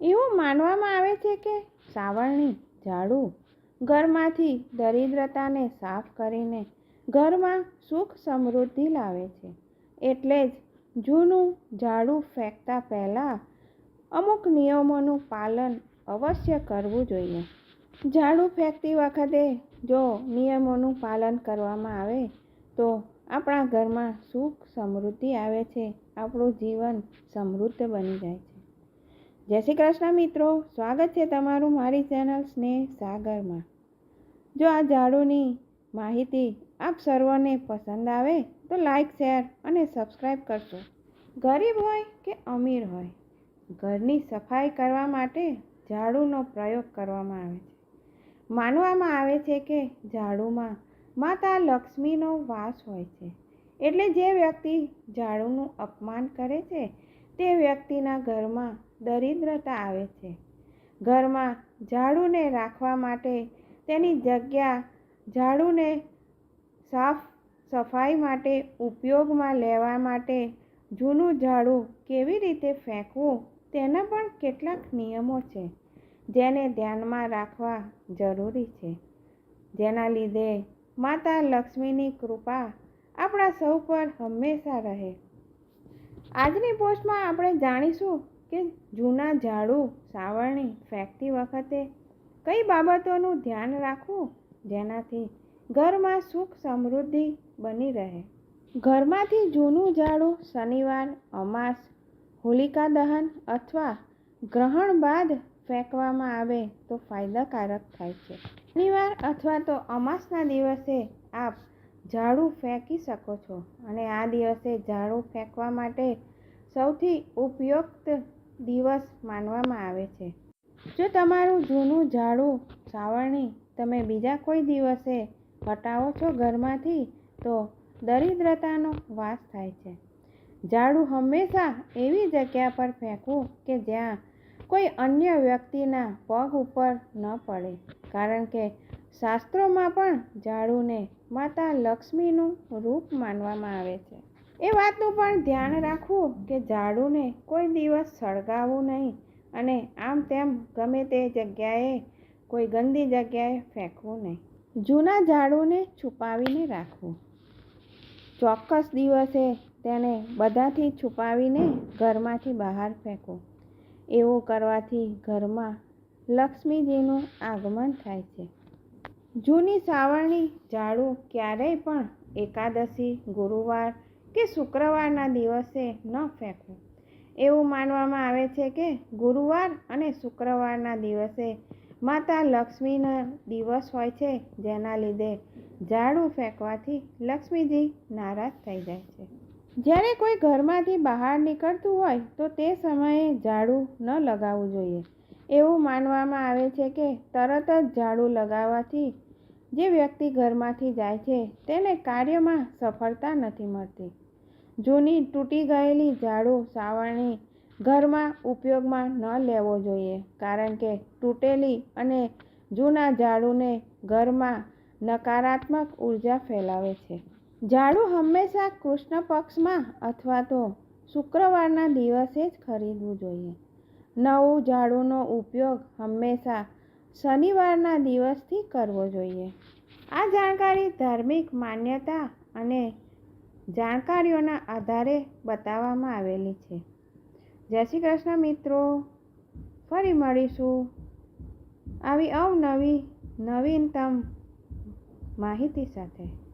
એવું માનવામાં આવે છે કે સાવરણી ઝાડુ ઘરમાંથી દરિદ્રતાને સાફ કરીને ઘરમાં સુખ સમૃદ્ધિ લાવે છે. એટલે જ જૂનું ઝાડુ ફેંકતા પહેલાં અમુક નિયમોનું પાલન અવશ્ય કરવું જોઈએ. ઝાડુ ફેંકતી વખતે જો નિયમોનું પાલન કરવામાં આવે તો આપણા ઘરમાં સુખ સમૃદ્ધિ આવે છે. આપણું જીવન સમૃદ્ધ બની જાય છે. જય શ્રી કૃષ્ણ મિત્રો, સ્વાગત છે તમારું મારી ચેનલ સ્નેહ સાગરમાં. જો આ ઝાડુની માહિતી આપ સર્વને પસંદ આવે, તો લાઈક, શેર અને સબસ્ક્રાઈબ કરશો. ગરીબ હોય કે અમીર હોય, ઘરની સફાઈ કરવા માટે ઝાડુનો પ્રયોગ કરવામાં આવે છે. માનવામાં આવે છે કે ઝાડુમાં માતા લક્ષ્મીનો વાસ હોય છે, એટલે જે વ્યક્તિ ઝાડુનું અપમાન કરે છે તે વ્યક્તિના ઘરમાં દરિદ્રતા આવે છે. ઘરમાં ઝાડુને રાખવા માટે તેની જગ્યા ઝાડુને સાફ સફાઈ માટે ઉપયોગમાં લેવા માટે જૂનું ઝાડુ કેવી રીતે ફેંકવું તેના પણ કેટલાક નિયમો છે, જેને ધ્યાનમાં રાખવા જરૂરી છે. જેના લીધે માતા લક્ષ્મીની કૃપા આપણા સૌ પર હંમેશા રહે. આજની પોસ્ટમાં આપણે જાણીશું કે જૂના ઝાડુ, સાવરણી ફેંકતી વખતે કઈ બાબતોનું ધ્યાન રાખવું જેનાથી ઘરમાં સુખ સમૃદ્ધિ બની રહે. ઘરમાંથી જૂનું ઝાડુ શનિવાર, અમાસ, હોલિકા દહન અથવા ગ્રહણ બાદ ફેંકવામાં આવે તો ફાયદાકારક થાય છે. શનિવાર અથવા તો અમાસના દિવસે આપ ઝાડુ ફેંકી શકો છો અને આ દિવસે ઝાડુ ફેંકવા માટે સૌથી ઉપયુક્ત દિવસ માનવામાં આવે છે. જો તમારું જૂનું ઝાડુ સાવરણી તમે બીજા કોઈ દિવસે હટાવો છો ઘરમાંથી, તો દરિદ્રતાનો વાસ થાય છે. ઝાડું હંમેશા એવી જગ્યા પર ફેંકવું કે જ્યાં કોઈ અન્ય વ્યક્તિના પગ ઉપર ન પડે, કારણ કે શાસ્ત્રોમાં પણ ઝાડુને માતા લક્ષ્મીનું રૂપ માનવામાં આવે છે. એ વાતનું પણ ધ્યાન રાખવું કે ઝાડુને કોઈ દિવસ સળગાવવું નહીં અને આમ તેમ ગમે તે જગ્યાએ, કોઈ ગંદી જગ્યાએ ફેંકવું નહીં. જૂના ઝાડુને છુપાવીને રાખવું. ચોક્કસ દિવસે તેને બધાથી છુપાવીને ઘરમાંથી બહાર ફેંકવું. એવું કરવાથી ઘરમાં લક્ષ્મીજીનું આગમન થાય છે. જૂની સાવરણી ઝાડુ ક્યારેય પણ એકાદશી, ગુરુવાર કે શુક્રવારના દિવસે ન ફેંકવું. એવું માનવામાં આવે છે કે ગુરુવાર અને શુક્રવારના દિવસે માતા લક્ષ્મીનો દિવસ હોય છે, જેના લીધે ઝાડુ ફેંકવાથી લક્ષ્મીજી નારાજ થઈ જાય છે. જ્યારે કોઈ ઘરમાંથી બહાર નીકળતું હોય, તો તે સમયે ઝાડુ ન લગાવવું જોઈએ. એવું માનવામાં આવે છે કે તરત જ ઝાડુ લગાવવાથી જે વ્યક્તિ ઘરમાંથી જાય છે, તેને કાર્યમાં સફળતા નથી મળતી. જૂની તૂટી ગયેલી ઝાડુ સાવરણી ઘરમાં ઉપયોગમાં ન લેવો જોઈએ, કારણ કે તૂટેલી અને જૂના ઝાડુને ઘરમાં નકારાત્મક ઊર્જા ફેલાવે છે. ઝાડુ હંમેશા કૃષ્ણ પક્ષમાં અથવા તો શુક્રવારના દિવસે જ ખરીદવું જોઈએ. નવું ઝાડુનો ઉપયોગ હંમેશા શનિવારના દિવસથી કરવો જોઈએ. આ જાણકારી ધાર્મિક માન્યતા અને જાણકારીઓના આધારે બતાવવામાં આવેલી છે. જય શ્રી કૃષ્ણ મિત્રો. ફરી મળીશું આવી અવનવી નવીનતમ માહિતી સાથે.